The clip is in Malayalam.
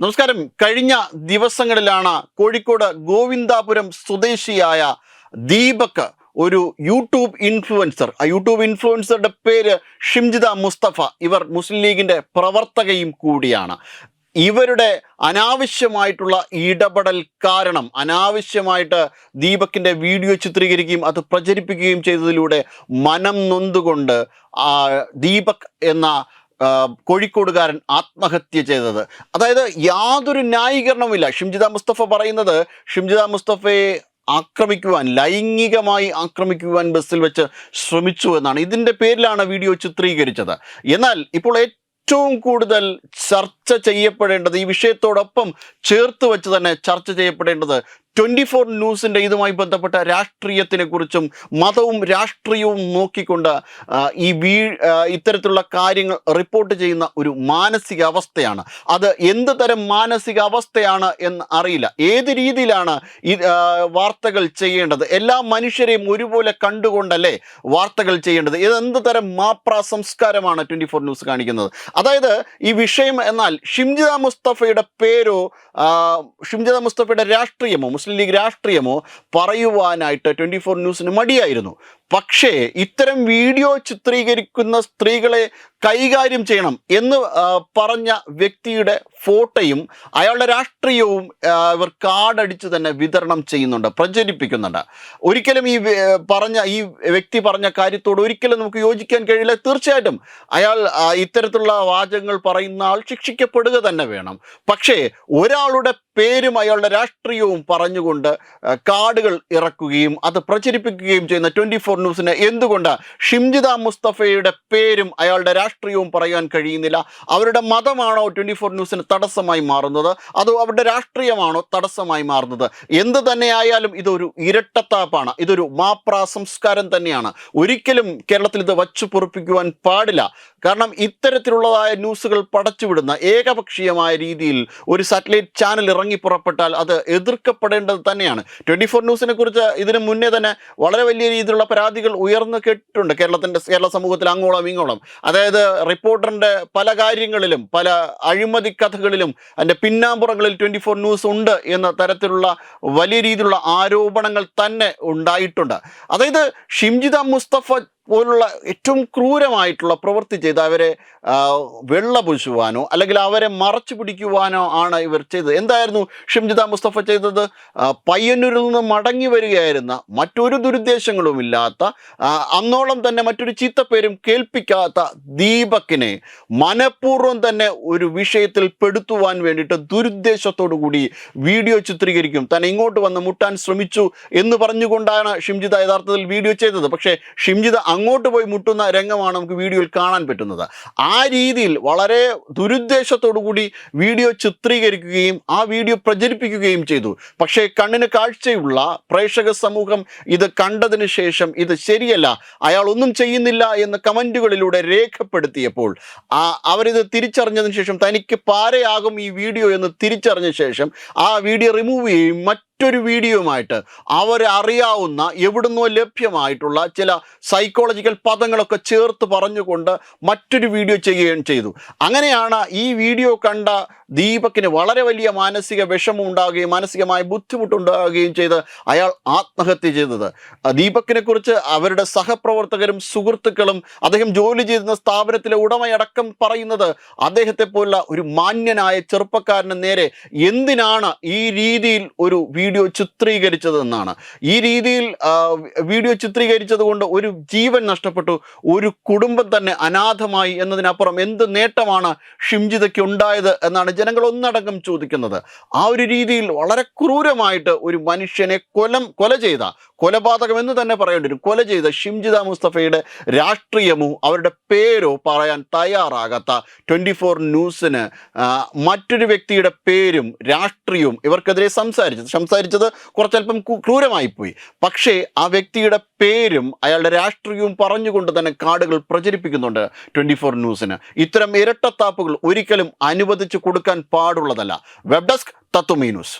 നമസ്കാരം. കഴിഞ്ഞ ദിവസങ്ങളിലാണ് കോഴിക്കോട് ഗോവിന്ദാപുരം സ്വദേശിയായ ദീപക് ഒരു യൂട്യൂബ് ഇൻഫ്ലുവൻസർ. ആ യൂട്യൂബ് ഇൻഫ്ലുവൻസറുടെ പേര് ഷിംജിത മുസ്തഫ. ഇവർ മുസ്ലിം ലീഗിന്റെ പ്രവർത്തകയും കൂടിയാണ്. ഇവരുടെ അനാവശ്യമായിട്ടുള്ള ഇടപെടൽ കാരണം അനാവശ്യമായിട്ട് ദീപക്കിന്റെ വീഡിയോ ചിത്രീകരിക്കുകയും അത് പ്രചരിപ്പിക്കുകയും ചെയ്തതിലൂടെ മനം നൊന്തുകൊണ്ട് ദീപക് എന്ന കോഴിക്കോടുകാരൻ ആത്മഹത്യ ചെയ്തത്. അതായത് യാതൊരു ന്യായീകരണവുമില്ല. ഷിംജിത മുസ്തഫ പറയുന്നത് ഷിംജിത മുസ്തഫയെ ആക്രമിക്കുവാൻ ലൈംഗികമായി ആക്രമിക്കുവാൻ ബസ്സിൽ വെച്ച് ശ്രമിച്ചു എന്നാണ്. ഇതിന്റെ പേരിലാണ് വീഡിയോ ചിത്രീകരിച്ചത്. എന്നാൽ ഇപ്പോൾ ഏറ്റവും കൂടുതൽ ചർച്ച ചെയ്യപ്പെടേണ്ടത് ഈ വിഷയത്തോടൊപ്പം ചേർത്ത് വെച്ച് തന്നെ ചർച്ച ചെയ്യപ്പെടേണ്ടത് ട്വന്റി ഫോർ ന്യൂസിന്റെ ഇതുമായി ബന്ധപ്പെട്ട രാഷ്ട്രീയത്തിനെക്കുറിച്ചും മതവും രാഷ്ട്രീയവും നോക്കിക്കൊണ്ട് ഈ വീ ഇത്തരത്തിലുള്ള കാര്യങ്ങൾ റിപ്പോർട്ട് ചെയ്യുന്ന ഒരു മാനസികാവസ്ഥയാണ്. അത് എന്ത് തരം മാനസികാവസ്ഥയാണ് എന്ന് അറിയില്ല. ഏത് രീതിയിലാണ് ഈ വാർത്തകൾ ചെയ്യേണ്ടത്? എല്ലാ മനുഷ്യരെയും ഒരുപോലെ കണ്ടുകൊണ്ടല്ലേ വാർത്തകൾ ചെയ്യേണ്ടത്? ഇത് എന്ത് തരം മാപ്ര സംസ്കാരമാണ് ട്വന്റി ഫോർ ന്യൂസ് കാണിക്കുന്നത്? അതായത് ഈ വിഷയം എന്നാൽ ഷിംജിത മുസ്തഫയുടെ പേരോ ഷിംജിത മുസ്തഫയുടെ രാഷ്ട്രീയമോ മുസ്ലിം ലീഗ് രാഷ്ട്രീയമോ പറയുവാനായിട്ട് ട്വന്റി ഫോർ ന്യൂസിന് മടിയായിരുന്നു. പക്ഷേ ഇത്തരം വീഡിയോ ചിത്രീകരിക്കുന്ന സ്ത്രീകളെ കൈകാര്യം ചെയ്യണം എന്ന് പറഞ്ഞ വ്യക്തിയുടെ ഫോട്ടോയും അയാളുടെ രാഷ്ട്രീയവും ഇവർ കാർഡടിച്ച് തന്നെ വിതരണം ചെയ്യുന്നുണ്ട് പ്രചരിപ്പിക്കുന്നുണ്ട്. ഒരിക്കലും ഈ പറഞ്ഞ ഈ വ്യക്തി പറഞ്ഞ കാര്യത്തോട് ഒരിക്കലും നമുക്ക് യോജിക്കാൻ കഴിയില്ല. തീർച്ചയായിട്ടും അയാൾ ഇത്തരത്തിലുള്ള വാചകങ്ങൾ പറയുന്ന ആൾ ശിക്ഷിക്കപ്പെടുക തന്നെ വേണം. പക്ഷേ ഒരാളുടെ പേരും അയാളുടെ രാഷ്ട്രീയവും പറഞ്ഞുകൊണ്ട് കാർഡുകൾ ഇറക്കുകയും അത് പ്രചരിപ്പിക്കുകയും ചെയ്യുന്ന ട്വന്റി ഫോർ ന്യൂസിന് എന്തുകൊണ്ട് ഷിംജിത മുസ്തഫയുടെ പേരും അയാളുടെ രാഷ്ട്രീയവും പറയാൻ കഴിയുന്നില്ല? അവരുടെ മതമാണോ ട്വന്റി ഫോർ ന്യൂസിന് തടസ്സമായി മാറുന്നത്? അതോ അവരുടെ രാഷ്ട്രീയമാണോ തടസ്സമായി മാറുന്നത്? എന്ത് തന്നെയായാലും ഇതൊരു ഇരട്ടത്താപ്പാണ്. ഇതൊരു മാപ്രാ സംസ്കാരം തന്നെയാണ്. ഒരിക്കലും കേരളത്തിൽ ഇത് വച്ചു പൊറുപ്പിക്കുവാൻ പാടില്ല. കാരണം ഇത്തരത്തിലുള്ളതായ ന്യൂസുകൾ പടച്ചുവിടുന്ന ഏകപക്ഷീയമായ രീതിയിൽ ഒരു സാറ്റലൈറ്റ് ചാനൽ ഇറങ്ങി പുറപ്പെട്ടാൽ അത് എതിർക്കപ്പെടേണ്ടത് തന്നെയാണ്. ട്വന്റി ഫോർ ന്യൂസിനെ കുറിച്ച് ഇതിനു മുന്നേ തന്നെ വളരെ വലിയ രീതിയിലുള്ള പരാതികൾ ഉയർന്നു കേട്ടിട്ടുണ്ട്. കേരളത്തിന്റെ കേരള സമൂഹത്തിൽ അങ്ങോളം ഇങ്ങോളം. അതായത് റിപ്പോർട്ടറിന്റെ പല കാര്യങ്ങളിലും പല അഴിമതി കഥകളിലും അതിന്റെ പിന്നാമ്പുറങ്ങളിൽ ട്വന്റി ഫോർ ന്യൂസ് ഉണ്ട് എന്ന തരത്തിലുള്ള വലിയ രീതിയിലുള്ള ആരോപണങ്ങൾ തന്നെ ഉണ്ടായിട്ടുണ്ട്. അതായത് ഷിംജിത മുസ്തഫ പോലുള്ള ഏറ്റവും ക്രൂരമായിട്ടുള്ള പ്രവൃത്തി ചെയ്ത് അവരെ വെള്ളപൂശുവാനോ വെള്ള പൂശുവാനോ അല്ലെങ്കിൽ അവരെ മറച്ചു പിടിക്കുവാനോ ആണ് ഇവർ ചെയ്തത്. എന്തായിരുന്നു ഷിംജിത മുസ്തഫ ചെയ്തത്? പയ്യന്നൂരിൽ നിന്ന് മടങ്ങി വരികയായിരുന്ന മറ്റൊരു ദുരുദ്ദേശങ്ങളുമില്ലാത്ത അന്നോളം തന്നെ മറ്റൊരു ചീത്തപ്പേരും കേൾപ്പിക്കാത്ത ദീപക്കിനെ മനഃപൂർവം തന്നെ ഒരു വിഷയത്തിൽ പെടുത്തുവാൻ വേണ്ടിയിട്ട് ദുരുദ്ദേശത്തോടു കൂടി വീഡിയോ ചിത്രീകരിക്കും. തന്നെ ഇങ്ങോട്ട് വന്ന് മുട്ടാൻ ശ്രമിച്ചു എന്ന് പറഞ്ഞുകൊണ്ടാണ് ഷിംജിത യഥാർത്ഥത്തിൽ വീഡിയോ ചെയ്തത്. പക്ഷേ ഷിംജിത അങ്ങോട്ട് പോയി മുട്ടുന്ന രംഗമാണ് നമുക്ക് വീഡിയോയിൽ കാണാൻ പറ്റുന്നത്. ആ രീതിയിൽ വളരെ കൂടി വീഡിയോ ചിത്രീകരിക്കുകയും ആ വീഡിയോ പ്രചരിപ്പിക്കുകയും ചെയ്തു. പക്ഷേ കണ്ണിന് കാഴ്ചയുള്ള പ്രേക്ഷക സമൂഹം ഇത് കണ്ടതിന് ശേഷം ഇത് ശരിയല്ല. അയാൾ ഒന്നും ചെയ്യുന്നില്ല എന്ന് കമന്റുകളിലൂടെ രേഖപ്പെടുത്തിയപ്പോൾ ആ അവരിത് തിരിച്ചറിഞ്ഞതിന് ശേഷം തനിക്ക് പാരയാകും ഈ വീഡിയോ എന്ന് തിരിച്ചറിഞ്ഞ ശേഷം ആ വീഡിയോ റിമൂവ് ചെയ്യുകയും മറ്റൊരു വീഡിയോയുമായിട്ട് അറിയാവുന്ന എവിടുന്നോ ലഭ്യമായിട്ടുള്ള ചില സൈക്കോളജിക്കൽ പദങ്ങളൊക്കെ ചേർത്ത് പറഞ്ഞുകൊണ്ട് മറ്റൊരു വീഡിയോ ചെയ്യുകയും ചെയ്തു. അങ്ങനെയാണ് ഈ വീഡിയോ കണ്ട ദീപക്കിന് വളരെ വലിയ മാനസിക വിഷമം ഉണ്ടാകുകയും മാനസികമായ ബുദ്ധിമുട്ടുണ്ടാകുകയും ചെയ്ത് അയാൾ ആത്മഹത്യ ചെയ്തത്. ദീപക്കിനെ കുറിച്ച് അവരുടെ സഹപ്രവർത്തകരും സുഹൃത്തുക്കളും അദ്ദേഹം ജോലി ചെയ്യുന്ന സ്ഥാപനത്തിലെ ഉടമയടക്കം പറയുന്നത് അദ്ദേഹത്തെ പോലുള്ള ഒരു മാന്യനായ ചെറുപ്പക്കാരന് നേരെ എന്തിനാണ് ഈ രീതിയിൽ ഒരു വീഡിയോ ചിത്രീകരിച്ചതെന്നാണ്. ഈ രീതിയിൽ വീഡിയോ ചിത്രീകരിച്ചത് കൊണ്ട് ഒരു ജീവൻ നഷ്ടപ്പെട്ടു ഒരു കുടുംബം തന്നെ അനാഥമായി എന്നതിനപ്പുറം എന്ത് നേട്ടമാണ് ഷിംജിതയ്ക്ക് ഉണ്ടായത് എന്നാണ് ജനങ്ങൾ ഒന്നടങ്കം ചോദിക്കുന്നത്. ആ ഒരു രീതിയിൽ വളരെ ക്രൂരമായിട്ട് ഒരു മനുഷ്യനെ കൊലം കൊല ചെയ്ത കൊലപാതകം എന്ന് തന്നെ പറയേണ്ടി വരും. കൊല ചെയ്ത ഷിംജിത മുസ്തഫയുടെ രാഷ്ട്രീയമോ അവരുടെ പേരോ പറയാൻ തയ്യാറാകാത്ത ട്വന്റി ഫോർ ന്യൂസിന് മറ്റൊരു വ്യക്തിയുടെ പേരും രാഷ്ട്രീയവും ഇവർക്കെതിരെ സംസാരിച്ചത് സംസാരിച്ചത് കുറച്ചല്പം ക്രൂരമായിപ്പോയി. പക്ഷേ ആ വ്യക്തിയുടെ പേരും അയാളുടെ രാഷ്ട്രീയവും പറഞ്ഞുകൊണ്ട് തന്നെ കാർഡുകൾ പ്രചരിപ്പിക്കുന്നുണ്ട് ട്വന്റി ഫോർ ന്യൂസിന്. ഇത്തരം ഇരട്ടത്താപ്പുകൾ ഒരിക്കലും അനുവദിച്ചു കൊടുക്കാൻ പാടുള്ളതല്ല. Web desk Tatwamayi news.